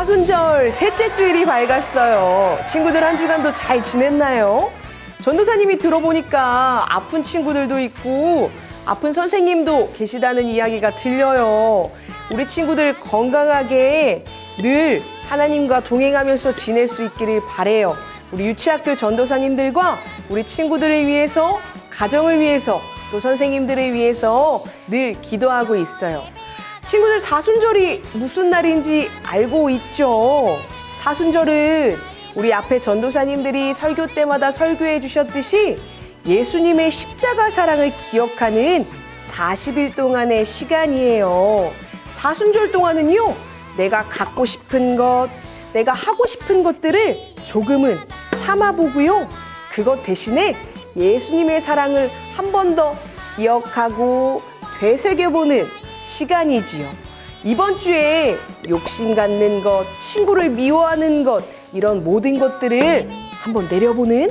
사순절 셋째 주일이 밝았어요. 친구들 한 주간도 잘 지냈나요? 전도사님이 들어보니까 아픈 친구들도 있고 아픈 선생님도 계시다는 이야기가 들려요. 우리 친구들 건강하게 늘 하나님과 동행하면서 지낼 수 있기를 바래요. 우리 유치학교 전도사님들과 우리 친구들을 위해서 가정을 위해서 또 선생님들을 위해서 늘 기도하고 있어요. 친구들 사순절이 무슨 날인지 알고 있죠? 사순절은 우리 앞에 전도사님들이 설교 때마다 설교해 주셨듯이 예수님의 십자가 사랑을 기억하는 40일 동안의 시간이에요. 사순절 동안은요, 내가 갖고 싶은 것, 내가 하고 싶은 것들을 조금은 참아보고요. 그것 대신에 예수님의 사랑을 한 번 더 기억하고 되새겨보는 시간이지요. 이번 주에 욕심 갖는 것, 친구를 미워하는 것, 이런 모든 것들을 한번 내려보는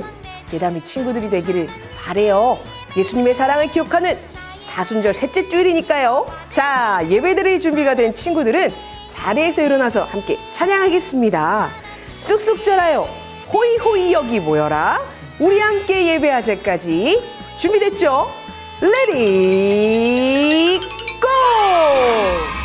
예담이 친구들이 되기를 바래요. 예수님의 사랑을 기억하는 사순절 셋째 주일이니까요. 자, 예배드릴 준비가 된 친구들은 자리에서 일어나서 함께 찬양하겠습니다. 쑥쑥 자라요. 호이호이 여기 모여라. 우리 함께 예배하자까지 준비됐죠? 레디 고!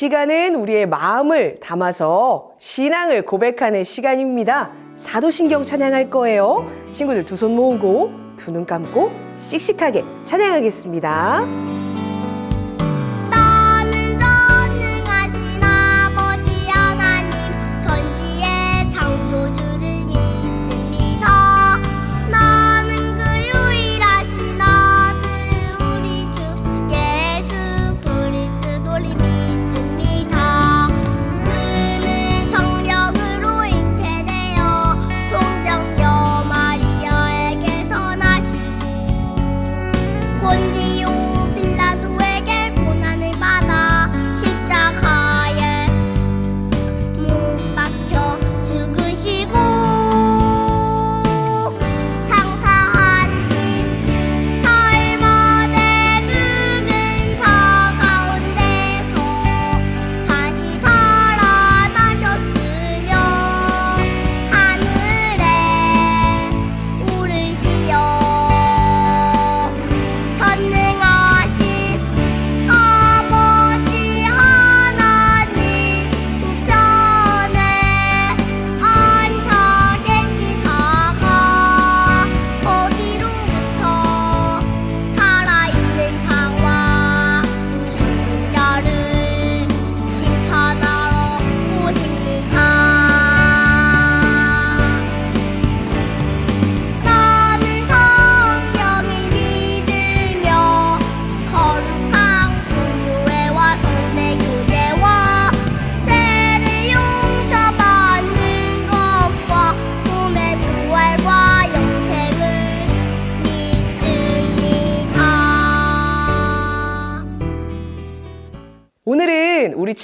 시간은 우리의 마음을 담아서 신앙을 고백하는 시간입니다. 사도신경 찬양할 거예요. 친구들 두 손 모으고 두 눈 감고 씩씩하게 찬양하겠습니다.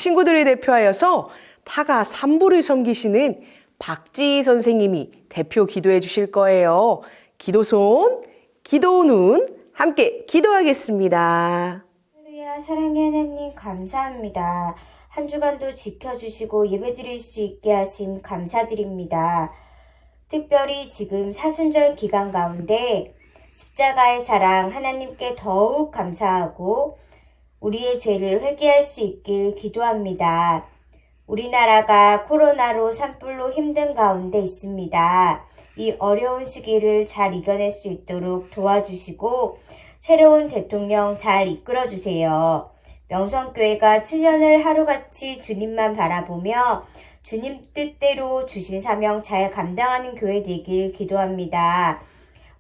친구들을 대표하여서 타가 3부를 섬기시는 박지희 선생님이 대표 기도해 주실 거예요. 기도손, 기도눈 함께 기도하겠습니다. 할렐루야 사랑의 하나님 감사합니다. 한 주간도 지켜주시고 예배드릴 수 있게 하심 감사드립니다. 특별히 지금 사순절 기간 가운데 십자가의 사랑 하나님께 더욱 감사하고 우리의 죄를 회개할 수 있길 기도합니다. 우리나라가 코로나로 산불로 힘든 가운데 있습니다. 이 어려운 시기를 잘 이겨낼 수 있도록 도와주시고 새로운 대통령 잘 이끌어 주세요. 명성교회가 7년을 하루같이 주님만 바라보며 주님 뜻대로 주신 사명 잘 감당하는 교회 되길 기도합니다.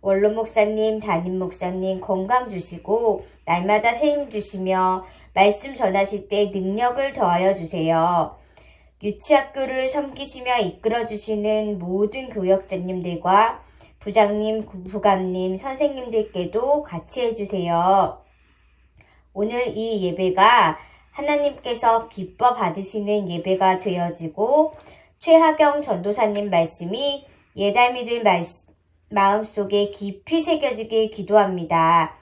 원로 목사님, 담임 목사님 건강 주시고 날마다 새힘 주시며 말씀 전하실 때 능력을 더하여 주세요. 유치학교를 섬기시며 이끌어 주시는 모든 교역자님들과 부장님, 부감님, 선생님들께도 같이 해주세요. 오늘 이 예배가 하나님께서 기뻐 받으시는 예배가 되어지고 최하경 전도사님 말씀이 예달미들 말씀, 마음속에 깊이 새겨지길 기도합니다.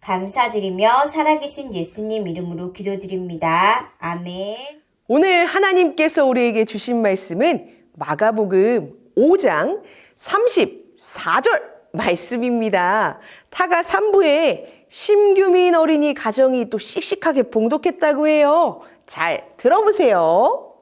감사드리며 살아계신 예수님 이름으로 기도드립니다. 아멘. 오늘 하나님께서 우리에게 주신 말씀은 마가복음 5장 34절 말씀입니다. 타가 3부에 심규민 어린이 가정이 또 씩씩하게 봉독했다고 해요. 잘 들어보세요.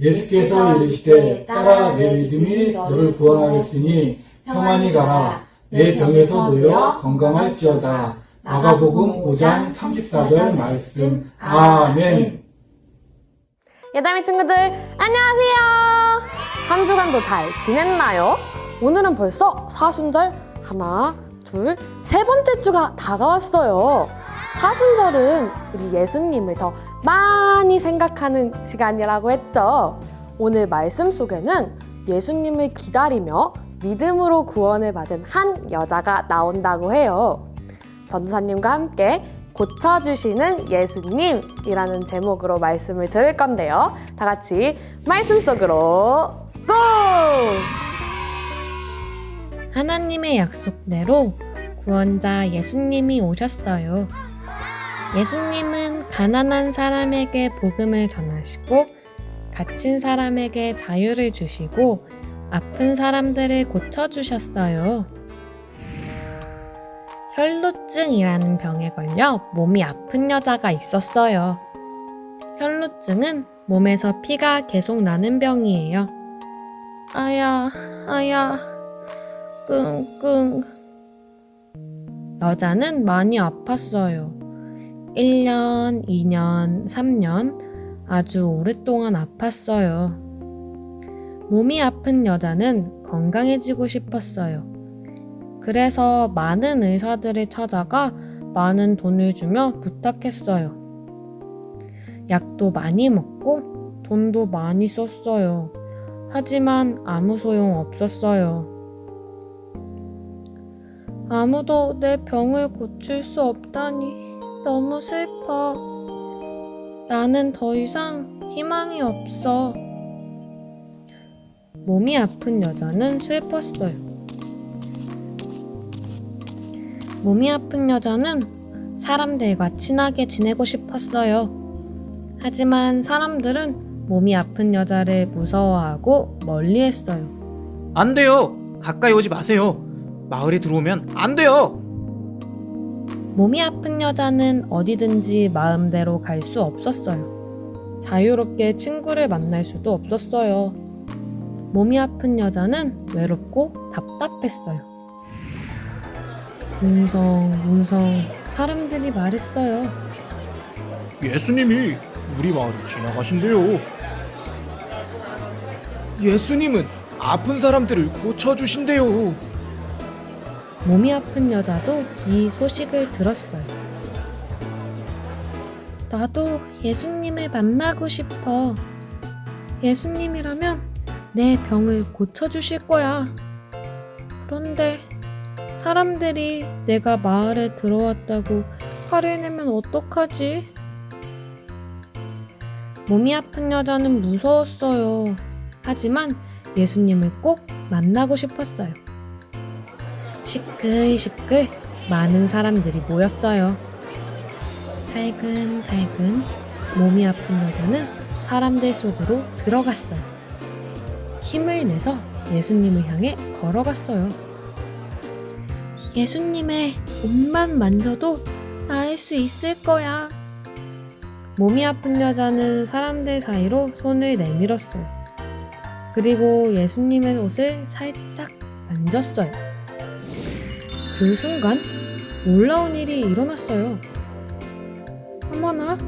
예수께서 이르시되 따라 내 믿음이 너를 구원하였으니 평안히 가라 내 병에서 놓여 건강할지어다 마가복음 5장 34절 말씀 아멘 예담이 친구들 안녕하세요. 한 주간도 잘 지냈나요? 오늘은 벌써 사순절 하나, 둘, 세 번째 주가 다가왔어요. 사순절은 우리 예수님을 더 많이 생각하는 시간이라고 했죠. 오늘 말씀 속에는 예수님을 기다리며 믿음으로 구원을 받은 한 여자가 나온다고 해요. 전도사님과 함께 고쳐주시는 예수님이라는 제목으로 말씀을 들을 건데요. 다 같이 말씀 속으로 고! 하나님의 약속대로 구원자 예수님이 오셨어요. 예수님은 가난한 사람에게 복음을 전하시고 갇힌 사람에게 자유를 주시고 아픈 사람들을 고쳐주셨어요. 혈루증이라는 병에 걸려 몸이 아픈 여자가 있었어요. 혈루증은 몸에서 피가 계속 나는 병이에요. 아야, 아야, 끙끙. 여자는 많이 아팠어요. 1년, 2년, 3년 아주 오랫동안 아팠어요. 몸이 아픈 여자는 건강해지고 싶었어요. 그래서 많은 의사들을 찾아가 많은 돈을 주며 부탁했어요. 약도 많이 먹고 돈도 많이 썼어요. 하지만 아무 소용 없었어요. 아무도 내 병을 고칠 수 없다니 너무 슬퍼. 나는 더 이상 희망이 없어. 몸이 아픈 여자는 슬펐어요. 몸이 아픈 여자는 사람들과 친하게 지내고 싶었어요. 하지만 사람들은 몸이 아픈 여자를 무서워하고 멀리 했어요. 안 돼요. 가까이 오지 마세요. 마을에 들어오면 안 돼요. 몸이 아픈 여자는 어디든지 마음대로 갈 수 없었어요. 자유롭게 친구를 만날 수도 없었어요. 몸이 아픈 여자는 외롭고 답답했어요. 웅성 웅성 사람들이 말했어요. 예수님이 우리 마을을 지나가신대요. 예수님은 아픈 사람들을 고쳐주신대요. 몸이 아픈 여자도 이 소식을 들었어요. 나도 예수님을 만나고 싶어. 예수님이라면 내 병을 고쳐주실 거야. 그런데 사람들이 내가 마을에 들어왔다고 화를 내면 어떡하지? 몸이 아픈 여자는 무서웠어요. 하지만 예수님을 꼭 만나고 싶었어요. 시끌시끌 많은 사람들이 모였어요. 살근살근 몸이 아픈 여자는 사람들 속으로 들어갔어요. 힘을 내서 예수님을 향해 걸어갔어요. 예수님의 몸만 만져도 나을 수 있을 거야. 몸이 아픈 여자는 사람들 사이로 손을 내밀었어요. 그리고 예수님의 옷을 살짝 만졌어요. 그 순간 놀라운 일이 일어났어요. 어머나,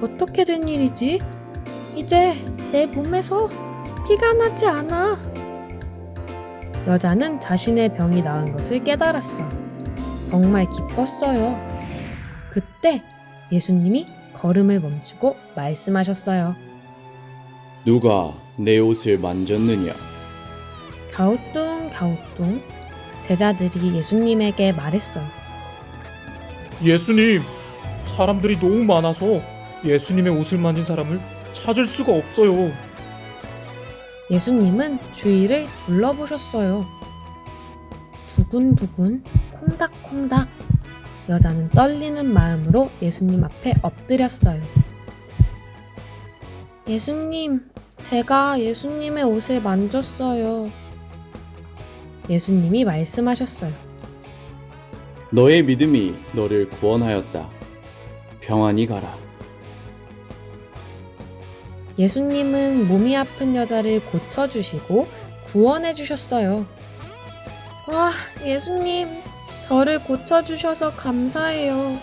어떻게 된 일이지? 이제 내 몸에서 피가 나지 않아. 여자는 자신의 병이 나은 것을 깨달았어요. 정말 기뻤어요. 그때 예수님이 걸음을 멈추고 말씀하셨어요. 누가 내 옷을 만졌느냐? 갸우뚱 갸우뚱 제자들이 예수님에게 말했어요. 예수님, 사람들이 너무 많아서 예수님의 옷을 만진 사람을 찾을 수가 없어요. 예수님은 주위를 둘러보셨어요. 두근두근 콩닥콩닥 여자는 떨리는 마음으로 예수님 앞에 엎드렸어요. 예수님, 제가 예수님의 옷을 만졌어요. 예수님이 말씀하셨어요. 너의 믿음이 너를 구원하였다. 평안히 가라. 예수님은 몸이 아픈 여자를 고쳐주시고 구원해 주셨어요. 와, 예수님, 저를 고쳐주셔서 감사해요.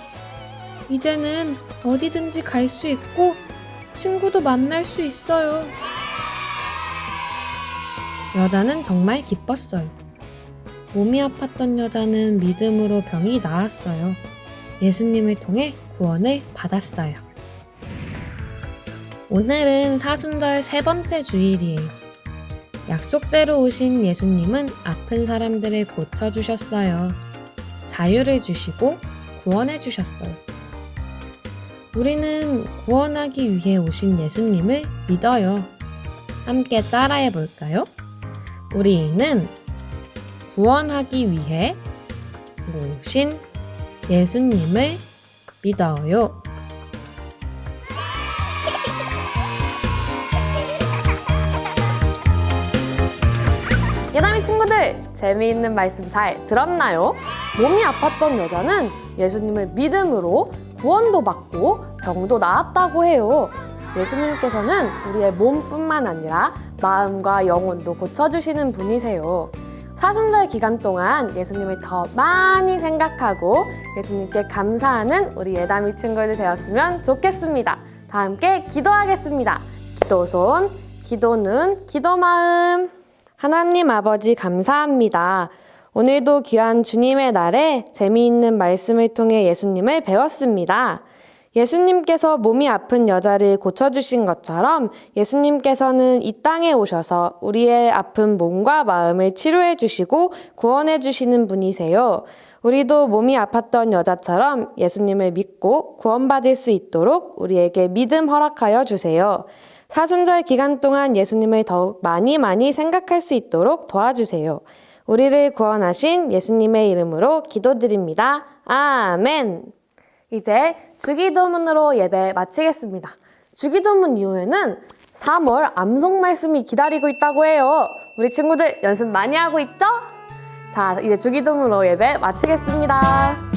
이제는 어디든지 갈 수 있고 친구도 만날 수 있어요. 여자는 정말 기뻤어요. 몸이 아팠던 여자는 믿음으로 병이 나았어요. 예수님을 통해 구원을 받았어요. 오늘은 사순절 세 번째 주일이에요. 약속대로 오신 예수님은 아픈 사람들을 고쳐주셨어요. 자유를 주시고 구원해주셨어요. 우리는 구원하기 위해 오신 예수님을 믿어요. 함께 따라해 볼까요? 우리는 구원하기 위해 오신 예수님을 믿어요. 예담이 친구들, 재미있는 말씀 잘 들었나요? 몸이 아팠던 여자는 예수님을 믿음으로 구원도 받고 병도 나았다고 해요. 예수님께서는 우리의 몸뿐만 아니라 마음과 영혼도 고쳐주시는 분이세요. 사순절 기간 동안 예수님을 더 많이 생각하고 예수님께 감사하는 우리 예담이 친구들 되었으면 좋겠습니다. 다 함께 기도하겠습니다. 기도손, 기도는 기도마음. 하나님 아버지 감사합니다. 오늘도 귀한 주님의 날에 재미있는 말씀을 통해 예수님을 배웠습니다. 예수님께서 몸이 아픈 여자를 고쳐주신 것처럼 예수님께서는 이 땅에 오셔서 우리의 아픈 몸과 마음을 치료해 주시고 구원해 주시는 분이세요. 우리도 몸이 아팠던 여자처럼 예수님을 믿고 구원받을 수 있도록 우리에게 믿음 허락하여 주세요. 사순절 기간 동안 예수님을 더욱 많이 많이 생각할 수 있도록 도와주세요. 우리를 구원하신 예수님의 이름으로 기도드립니다. 아멘. 이제 주기도문으로 예배 마치겠습니다. 주기도문 이후에는 3월 암송 말씀이 기다리고 있다고 해요. 우리 친구들 연습 많이 하고 있죠? 자, 이제 주기도문으로 예배 마치겠습니다.